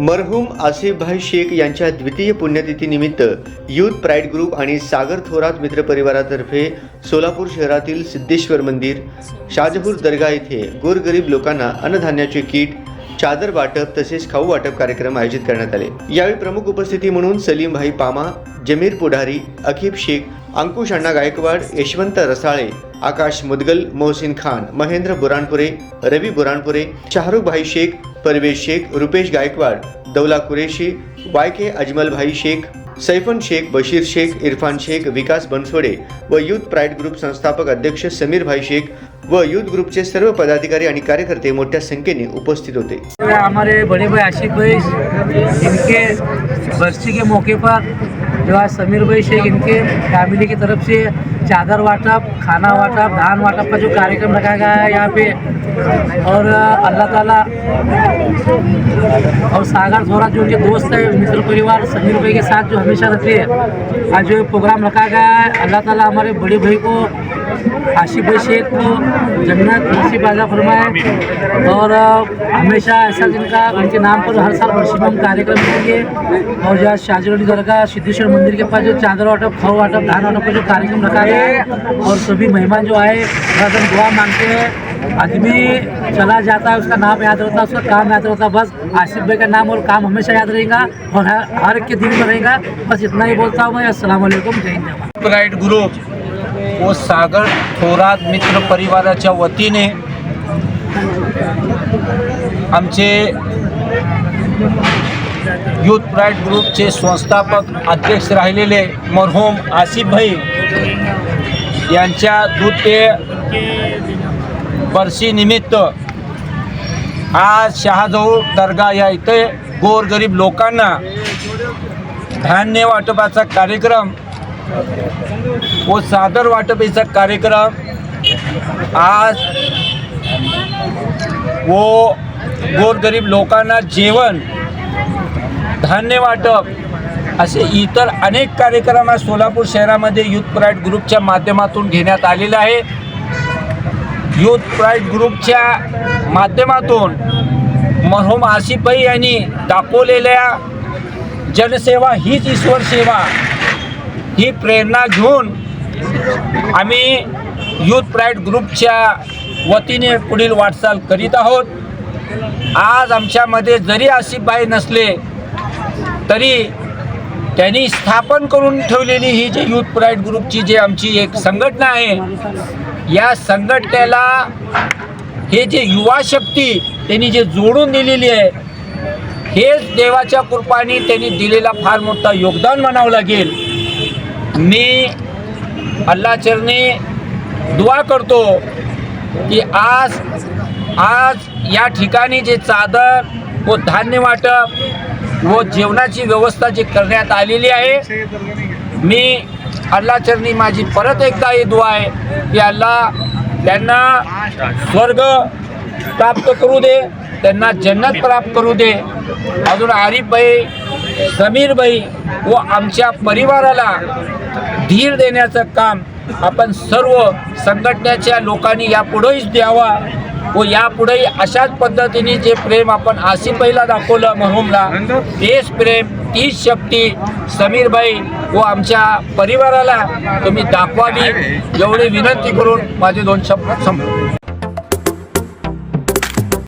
मरहूम आसिफभाई शेख यांच्या द्वितीय पुण्यतिथीनिमित्त युथ प्राईड ग्रुप आणि सागर थोरात मित्र परिवारातर्फे सोलापूर शहरातील सिद्धेश्वर मंदिर शाजपूर दर्गा येथे गोरगरीब लोकांना अन्नधान्याचे किट चादर वाटप तसेच खाऊ वाटप कार्यक्रम आयोजित करण्यात आले. यावेळी प्रमुख उपस्थिती म्हणून सलीमभाई पामा जमीर पुढारी अखिब शेख अंकुश अण्णा गायकवाड यशवंत रसाळे आकाश मुदगल मोहसिन खान महेंद्र बुराणपुरे रवी बुराणपुरे शाहरुख भाई शेख परवेश शेख रुपेश गायकवाड दौला कुरेशी वाय के अजमलभाई शेख सैफन शेख बशीर शेख इरफान शेख विकास बनसोडे व युथ प्राईड ग्रुप संस्थापक अध्यक्ष समीर भाई शेख व युथ ग्रुपचे सर्व पदाधिकारी आणि कार्यकर्ते मोठ्या संख्येने उपस्थित होते. हमारे बड़े भाई आशिक भाई इनके बरसी के मौके पर जो आज समीर भाई शेख इनके फैमिली की तरफ से चादर वाटप, खाना वाटप, धान वाटप का जो कार्यक्रम रखा गया है यहाँ पे, और अल्लाह ताला और सागर थोड़ा जो उनके दोस्त है, मित्र परिवार समीर भाई के साथ जो हमेशा रहते हैं, आज जो प्रोग्राम रखा गया है, अल्लाह ताला हमारे बड़े भाई को आशिफ भाई शेख को जन्नत नसीब अदा फरमाए, और हमेशा ऐसा जिनका, उनके नाम पर हर साल बरसीमम कार्यक्रम करेंगे, और जो आज शाहजरोली दरगाह सिद्धेश्वर मंदिर के पास जो चादर वाटप खाओ वाटप, धान वाटप का जो कार्यक्रम रखा गया है और सभी मेहमान जो आए बस हम दुआ मांगते हैं। आदमी चला जाता है उसका नाम याद रहता है उसका काम याद रहता है बस आसिफ भाई का नाम और काम हमेशा याद रहेगा और हर एक के दिल में रहेगा। बस इतना ही बोलता हूँ मैं असलम जय हिंद। ग्रुप व सागर थोरात मित्र परिवाराच्या वतीने आमचे प्राइड प्राईड ग्रुपचे संस्थापक अध्यक्ष राहिलेले मरहूम आसिफ भाई. यांच्या द्वितीय वर्षीनिमित्त आज शहाजवळ दर्गा या इथे गोरगरीब लोकांना धान्य वाटपाचा कार्यक्रम व सादर वाटपीचा कार्यक्रम आज व गोरगरीब लोकांना जेवण धान्य वाटप असे इतर अनेक कार्यक्रम सोलापूर शहरामध्ये युथ प्राईड ग्रुपच्या माध्यमातून घेण्यात आलेले आहे. युथ प्राईड ग्रुपच्या माध्यमातून मरहूम आसिफभाई यांनी दाखवलेल्या जनसेवा हीच ईश्वर सेवा. ही प्रेरणा घेऊन आम्ही युथ प्राईड ग्रुपच्या वतीने पुढील वाटचाल करीत आहोत. आज आमच्यामध्ये जरी आसिफबाई नसले तरी त्यांनी स्थापन करून ठेवलेली ही जी युथ प्राईड ग्रुपची जी आमची एक संघटना आहे या संघटनेला हे जे युवा शक्ती त्यांनी जे जोडून दिलेली आहे हेच देवाच्या कृपाने त्यांनी दिलेला फार मोठा योगदान म्हणावं लागेल. मी अल्ला दुवा दुआ करतो की आज आज या ठिकाणी जे चादर व धान्य वाटप व जेवणाची व्यवस्था जी करण्यात आलेली आहे मी अल्ला चरणी माझी परत एकदा ही दुआ आहे की अल्ला त्यांना स्वर्ग प्राप्त करू दे त्यांना जन्नत प्राप्त करू दे. अजून आरिफबाई समीरबाई व आमच्या परिवाराला धीर देण्याचं काम आपण सर्व संघटनेच्या लोकांनी यापुढेच द्यावा. व यापुढेही अशाच पद्धतीने जे प्रेम आपण आसिफबाईला दाखवलं मरहूमला तेच प्रेम तीच शक्ती समीरबाई व आमच्या परिवाराला तुम्ही दाखवावी एवढी विनंती करून माझे दोन शब्द संपतो